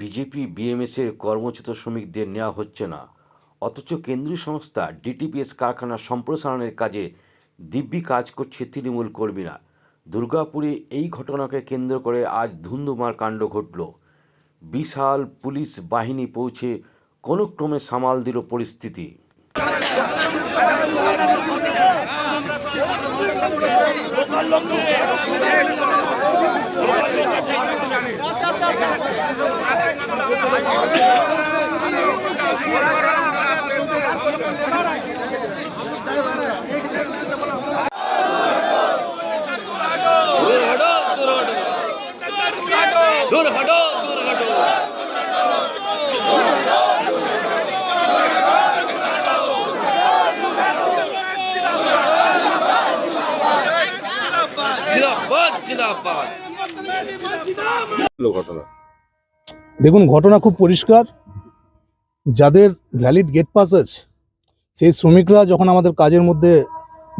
BJP বিএমএসের কর্মচ্যুত শ্রমিকদের নেওয়া হচ্ছে না। অথচ কেন্দ্রীয় সংস্থা ডিটিপিএস কারখানা সম্প্রসারণের কাজে দিব্যি কাজ করছে তৃণমূল কর্মীরা। দুর্গাপুরে এই ঘটনাকে কেন্দ্র করে আজ ধুন্ধুমার কাণ্ড ঘটল। বিশাল পুলিশ বাহিনী পৌঁছে কোনো ক্রমে সামাল দিল পরিস্থিতি। দূর হটো দূর হটো জিন্দাবাদ জিন্দাবাদ ঘটনা? দেখুন, ঘটনা খুব পরিষ্কার। যাদের ভ্যালিড গেট পাস আছে সেই শ্রমিকরা যখন আমাদের কাজের মধ্যে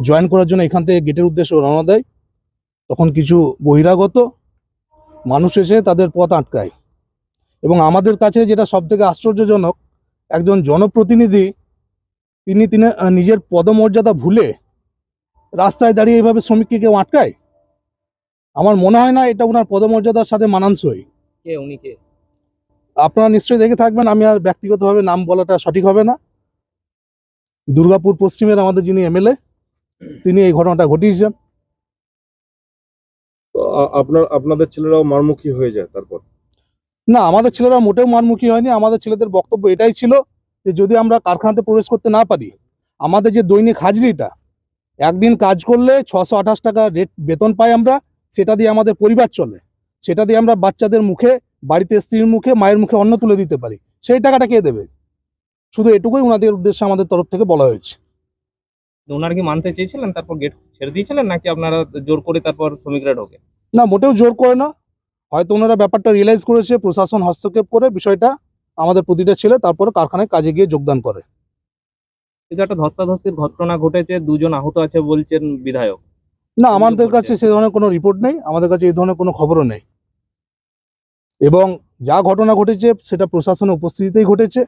জয়েন করার জন্য এখান থেকে গেটের উদ্দেশ্যে রওনা দেয়, তখন কিছু বহিরাগত মানুষ এসে তাদের পথ আটকায়। এবং আমাদের কাছে যেটা সবথেকে আশ্চর্যজনক, একজন জনপ্রতিনিধি, তিনি তিনি নিজের পদমর্যাদা ভুলে রাস্তায় দাঁড়িয়ে এইভাবে শ্রমিককে কেউ আটকায়? আমার মনে হয় না এটা ওনার পদমর্যাদার সাথে মানানসই। কে উনি কে? আপনারা নিশ্চয়ই দেখে থাকবেন আমি আর ব্যক্তিগতভাবে নাম বলাটা সঠিক হবে না। দুর্গাপুর পশ্চিমের আমাদের যিনি এমএলএ তিনি এই ঘটনাটা ঘটিয়েছেন। আপনার আপনাদের ছেলেরাও মারমুখী হয়ে যায় তারপর? না আমাদের ছেলেরা মোটেও মারমুখী হয়নি। আমাদের ছেলেদের বক্তব্য এটাই ছিল যে যদি আমরা কারখানাতে প্রবেশ করতে না পারি আমাদের যে দৈনিক হাজিরিটা একদিন কাজ করলে ছশো আঠাশ টাকা রেট বেতন পাই আমরা সেটা দিয়ে আমাদের পরিবার চলে। সেটা দিয়ে আমরা বাচ্চাদের মুখে বাড়িতে স্ত্রীর মুখে মায়ের মুখে অন্ন তুলে দিতে পারি। সেই টাকাটা কে দেবে? শুধু এটুকুই ওনাদের উদ্দেশ্যে আমাদের তরফ থেকে বলা হয়েছে। ওনারা কি মানতে চেয়েছিলেন? তারপর গেট ছেড়ে দিয়েছিলেন নাকি আপনারা জোর করে তারপর শ্রমিকরা ঢোকে? না মোটেও জোর করে না। হয়তো ওনারা ব্যাপারটা রিয়েলাইজ করেছে প্রশাসন হস্তক্ষেপ করে বিষয়টা আমাদের প্রতিটা ছেলে তারপরে কারখানায় কাজে গিয়ে যোগদান করে। কিন্তু একটা ধস্তাধস্তির ঘটনা ঘটেছে দুজন আহত আছে বলছেন বিধায়ক। না আমাদের কাছে সে ধরনের কোনো রিপোর্ট নেই আমাদের কাছে এই ধরনের কোনো খবরও নেই। এবং যা ঘটনা ঘটেছে সেটা প্রশাসনের উপস্থিতিতেই ঘটেছে।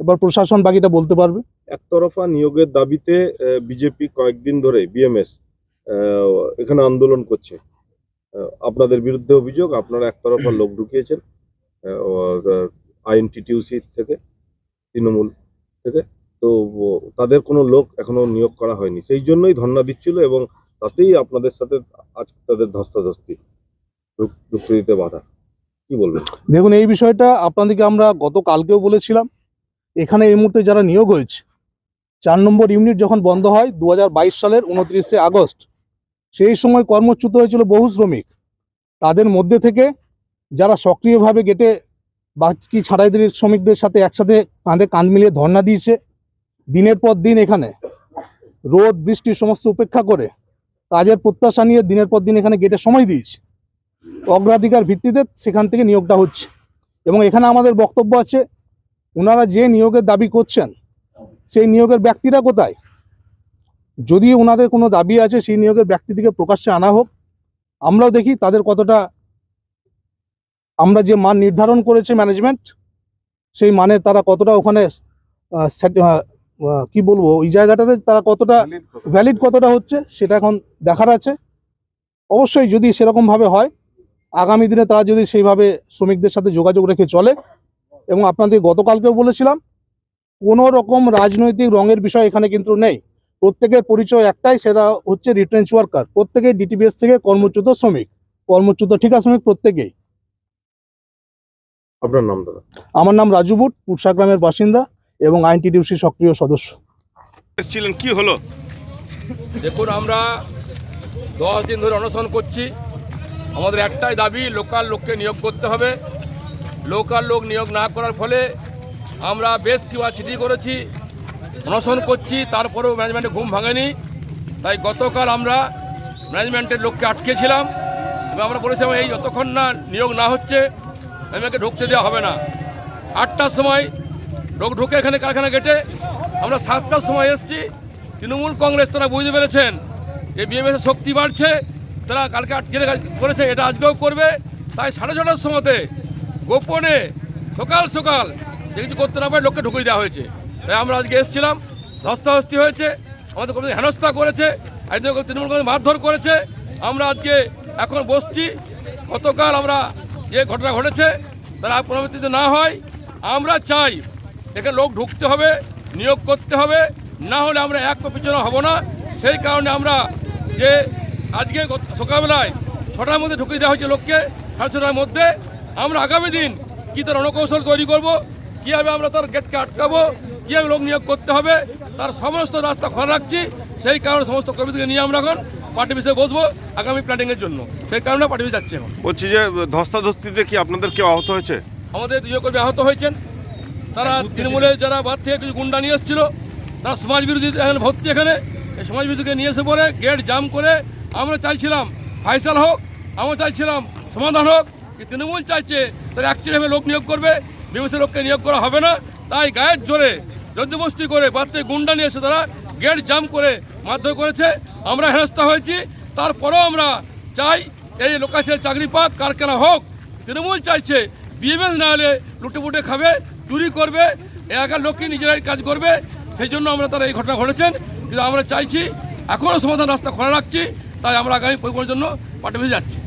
এবার প্রশাসন বাকিটা বলতে পারবে। একতরফা নিয়োগের দাবিতে বিজেপি কয়েকদিন ধরে বিএমএস এখানে আন্দোলন করছে। আহ, আপনাদের বিরুদ্ধে অভিযোগ আপনারা একতরফা লোক ঢুকিয়েছেন আইএনটিটিউসি থেকে তৃণমূল থেকে। তো তাদের কোনো লোক এখনও নিয়োগ করা হয়নি। সেই জন্যই ধর্ণা দিচ্ছিল এবং তাতেই আপনাদের সাথে আজ তাদের ধস্তাধস্তি। দিতে বাধা। কি বলবেন? দেখুন, এই বিষয়টা আপনাদেরকে আমরা গতকালকেও বলেছিলাম। এখানে এই মুহূর্তে যারা নিয়োগ হয়েছে, চার নম্বর ইউনিট যখন বন্ধ হয় দু হাজার বাইশ সালের উনত্রিশে আগস্ট, সেই সময় কর্মচ্যুত হয়েছিল বহু শ্রমিক। তাদের মধ্যে থেকে যারা সক্রিয়ভাবে গেটে বাকি ছাড়াইদের শ্রমিকদের সাথে একসাথে কাঁধে কাঁধ মিলিয়ে ধর্ণা দিয়েছে, দিনের পর দিন এখানে রোদ, বৃষ্টি সমস্ত উপেক্ষা করে কাজের প্রত্যাশা নিয়ে দিনের পর দিন এখানে গেটে সময় দিয়েছে। অগ্রাধিকার ভিত্তিতে সেখান থেকে নিয়োগটা হচ্ছে। এবং এখানে আমাদের বক্তব্য আছে, ওনারা যে নিয়োগের দাবি করছেন, সেই নিয়োগের ব্যক্তিরা কোথায়? যদি ওনাদের কোনো দাবি আছে, সেই নিয়োগের ব্যক্তিদিকে প্রকাশ্যে আনা হোক, আমরাও দেখি তাদের কতটা, আমরা যে মান নির্ধারণ করেছে ম্যানেজমেন্ট সেই মানে তারা কতটা ওখানে কি বলব ওই জায়গাটাতে তারা কতটা ভ্যালিড কতটা হচ্ছে সেটা এখন দেখার আছে। অবশ্যই যদি সেরকমভাবে হয় আগামী দিনে তারা যদি সেইভাবে শ্রমিকদের সাথে যোগাযোগ রেখে চলে এবং আপনাদের গতকালকেও বলেছিলাম কোনো রকম রাজনৈতিক রঙের বিষয় এখানে কিন্তু নেই। প্রত্যেকের পরিচয় একটাই সেটা হচ্ছে রিটেন্স ওয়ার্কার প্রত্যেকেই ডিটিবিএস থেকে কর্মচ্যুত শ্রমিক। কর্মচ্যুত ঠিকা শ্রমিক প্রত্যেকেই। আপনার নাম দাদা? আমার নাম রাজু বুট পুরসা গ্রামের বাসিন্দা। এবং আইনটিডিউসি সক্রিয় সদস্য। এসেছিলেন কি হলো? দেখুন আমরা দশ দিন ধরে অনশন করছি। আমাদের একটাই দাবি লোকাল লোককে নিয়োগ করতে হবে। লোকাল লোক নিয়োগ না করার ফলে আমরা বেশ কিবা চিঠি করেছি অনশন করছি তারপরেও ম্যানেজমেন্টে ঘুম ভাঙেনি। তাই গতকাল আমরা ম্যানেজমেন্টের লোককে আটকেছিলাম। এবং আমরা বলেছিলাম এই যতক্ষণ না নিয়োগ না হচ্ছে আমাকে ঢুকতে দেওয়া হবে না। আটটার সময় ঢুকে এখানে কারখানা গেটে। আমরা সাতটার সময় এসেছি। তৃণমূল কংগ্রেস তারা বুঝতে পেরেছেন যে বিএমএস শক্তি বাড়ছে, তারা কালকে আটকে করেছে, এটা আজকেও করবে। তাই সাড়ে ছটার সময়তে গোপনে সকাল সকাল যে কিছু করতে না পারে লোককে ঢুকিয়ে দেওয়া হয়েছে। তাই আমরা আজকে এসেছিলাম, ধস্তাধস্তি হয়েছে, আমাদের কর্মীদের হেনস্থা করেছে, একজন তৃণমূল কংগ্রেস মারধর করেছে। আমরা আজকে এখন বসছি। গতকাল আমরা যে ঘটনা ঘটেছে, তারা পুনরাবৃত্তিতে না হয়। আমরা চাই এখানে লোক ঢুকতে হবে নিয়োগ করতে হবে না হলে আমরা এক পিছনে হব না। সেই কারণে আমরা যে আজকে সকালবেলায় ছটার মধ্যে ঢুকিয়ে দেওয়া হয়েছে লোককে সাড়ে ছটার মধ্যে আমরা আগামী দিন কী তার রণকৌশল তৈরি করব কীভাবে আমরা তার গেটকে আটকাবো কীভাবে লোক নিয়োগ করতে হবে তার সমস্ত রাস্তা খোলা রাখছি সেই কারণে সমস্ত কর্মীদেরকে নিয়ে আমরা এখন পার্টি বিষয়ে বসবো আগামী প্ল্যানিংয়ের জন্য। সেই কারণে পার্টি বিষয়ে যাচ্ছি এখন। বলছি যে ধস্তাধস্তিতে কি আপনাদের কেউ আহত হয়েছে? আমাদের দুজন কর্মী আহত হয়েছেন। তারা তৃণমূলের যারা বাদ থেকে কিছু গুন্ডা নিয়ে এসেছিল তারা সমাজ বিরোধী এখানে ভর্তি এখানে। এই সমাজ বিরোধীকে নিয়ে এসে পরে গেট জাম করে আমরা চাইছিলাম ফাইসাল হোক আমরা চাইছিলাম সমাধান হোক কি তৃণমূল চাইছে তারা অ্যাকচুয়ালি লোক নিয়োগ করবে বিবেচনা লোককে নিয়োগ করা হবে না। তাই গায়ের জোরে জোরজবস্তি করে বাদ থেকে গুন্ডা নিয়ে এসে তারা গেট জাম করে মারধর করেছে। আমরা হেনস্থা হয়েছি। তারপরেও আমরা চাই এই লোকাছের চাকরি পাক কারখানা হোক তৃণমূল চাইছে বিএমএস না হলে লুটে পুটে খাবে। চুরি করবে, এলাকার লোককে নিজেরাই কাজ করবে, সেই জন্য আমরা তারা এই ঘটনা ঘটেছেন। কিন্তু আমরা চাইছি এখনও সমাধান রাস্তা খোলা রাখছি, তাই আমরা আগামী পরিবহনের জন্য পাঠিয়ে যাচ্ছি।